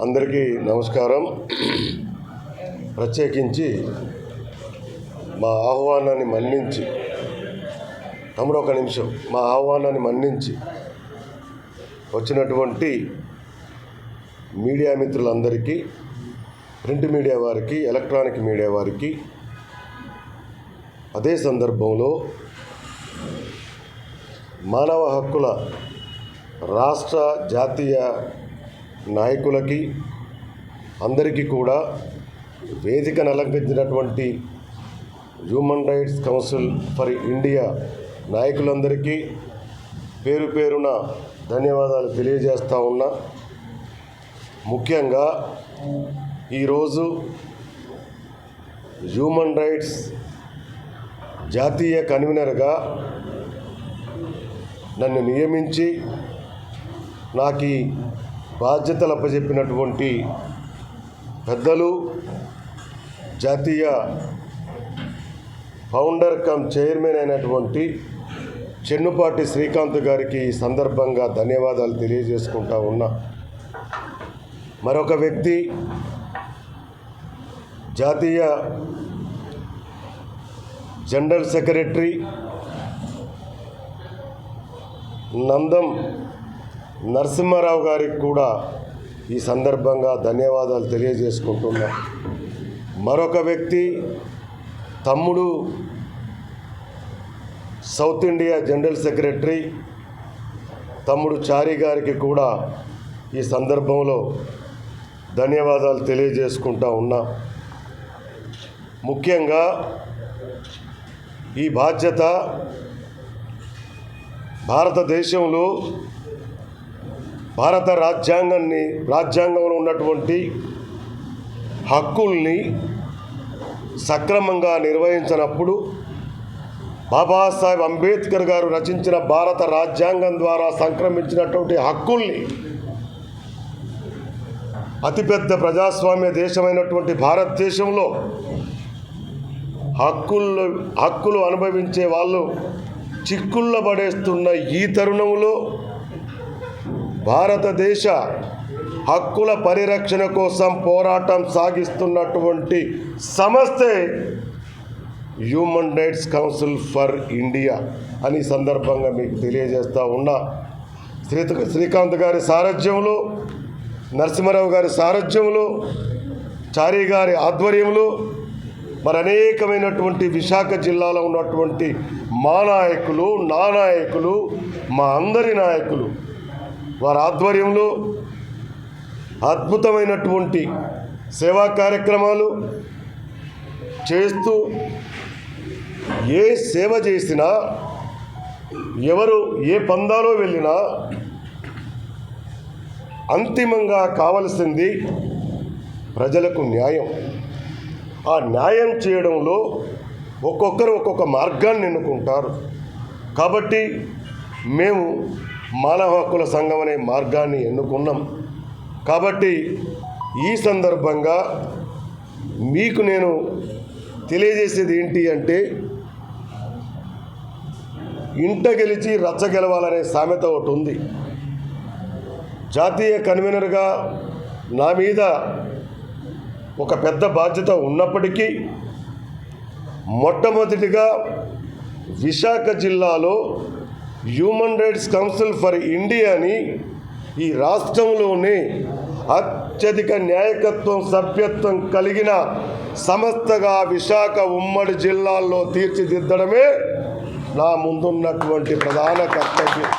అందరికీ నమస్కారం. ప్రత్యేకించి మా ఆహ్వానాన్ని మన్నించి తమ్ముడు ఒక నిమిషం మా ఆహ్వానాన్ని మన్నించి వచ్చినటువంటి మీడియా మిత్రులందరికీ ప్రింట్ మీడియా వారికి ఎలక్ట్రానిక్ మీడియా వారికి అదే సందర్భంలో మానవ హక్కుల రాష్ట్ర జాతీయ నాయకులకి అందరికీ కూడా వేదికను అలంకరించినటువంటి human rights council for India నాయకులందరికీ పేరు పేరున ధన్యవాదాలు తెలియజేస్తూ ఉన్నా. ముఖ్యంగా ఈరోజు హ్యూమన్ రైట్స్ జాతీయ కన్వీనర్గా నన్ను నియమించి నాకు ఈ బాధ్యతలు అప్పచెప్పినటువంటి పెద్దలు జాతీయ ఫౌండర్ కమ్ చైర్మన్ అయినటువంటి చెన్నుపాటి శ్రీకాంత్ గారికి ఈ సందర్భంగా ధన్యవాదాలు తెలియజేసుకుంటా ఉన్నా. మరొక వ్యక్తి జాతీయ జనరల్ సెక్రటరీ నందం నరసింహారావు గారికి కూడా ఈ సందర్భంగా ధన్యవాదాలు తెలియజేసుకుంటున్నా. మరొక వ్యక్తి తమ్ముడు సౌత్ ఇండియా జనరల్ సెక్రటరీ తమ్ముడు చారి గారికి కూడా ఈ సందర్భంలో ధన్యవాదాలు తెలియజేసుకుంటా ఉన్నా. ముఖ్యంగా ఈ బాధ్యత భారతదేశంలో భారత రాజ్యాంగాన్ని రాజ్యాంగంలో ఉన్నటువంటి హక్కుల్ని సక్రమంగా నిర్వహించినప్పుడు బాబాసాహెబ్ అంబేద్కర్ గారు రచించిన భారత రాజ్యాంగం ద్వారా సంక్రమించినటువంటి హక్కుల్ని అతిపెద్ద ప్రజాస్వామ్య దేశమైనటువంటి భారతదేశంలో హక్కుల్లో హక్కులు అనుభవించే వాళ్ళు చిక్కుల్లో పడేస్తున్న ఈ తరుణంలో భారతదేశ హక్కుల పరిరక్షణ కోసం పోరాటం సాగిస్తున్నటువంటి సంస్థే human rights council for India అని సందర్భంగా మీకు తెలియజేస్తూ ఉన్నా. శ్రీ శ్రీకాంత్ గారి సారథ్యంలో నరసింహారావు గారి సారథ్యంలో చారీ గారి ఆధ్వర్యంలో మరి అనేకమైనటువంటి విశాఖ జిల్లాలో ఉన్నటువంటి మా నాయకులు నా నాయకులు మా అందరి నాయకులు వారి ఆధ్వర్యంలో అద్భుతమైనటువంటి సేవా కార్యక్రమాలు చేస్తూ ఏ సేవ చేసినా ఎవరు ఏ పందాలో వెళ్ళినా అంతిమంగా కావలసింది ప్రజలకు న్యాయం. ఆ న్యాయం చేయడంలో ఒక్కొక్కరు ఒక్కొక్క మార్గాన్ని ఎన్నుకుంటారు. కాబట్టి మేము మానవ హక్కుల సంఘం అనే మార్గాన్ని ఎన్నుకున్నాం. కాబట్టి ఈ సందర్భంగా మీకు నేను తెలియజేసేది ఏంటి అంటే ఇంట గెలిచి రచ్చ గెలవాలనే సామెత ఒకటి ఉంది. జాతీయ కన్వీనర్గా నా మీద ఒక పెద్ద బాధ్యత ఉన్నప్పటికీ మొట్టమొదటిగా విశాఖ జిల్లాలో హ్యూమన్ రైట్స్ కౌన్సిల్ ఫర్ ఇండియాని ఈ రాష్ట్రంలోనే అత్యధిక న్యాయకత్వం సభ్యత్వం కలిగిన సంస్థగా విశాఖ ఉమ్మడి జిల్లాల్లో తీర్చిదిద్దడమే నా ముందున్నటువంటి ప్రధాన కర్తవ్యం.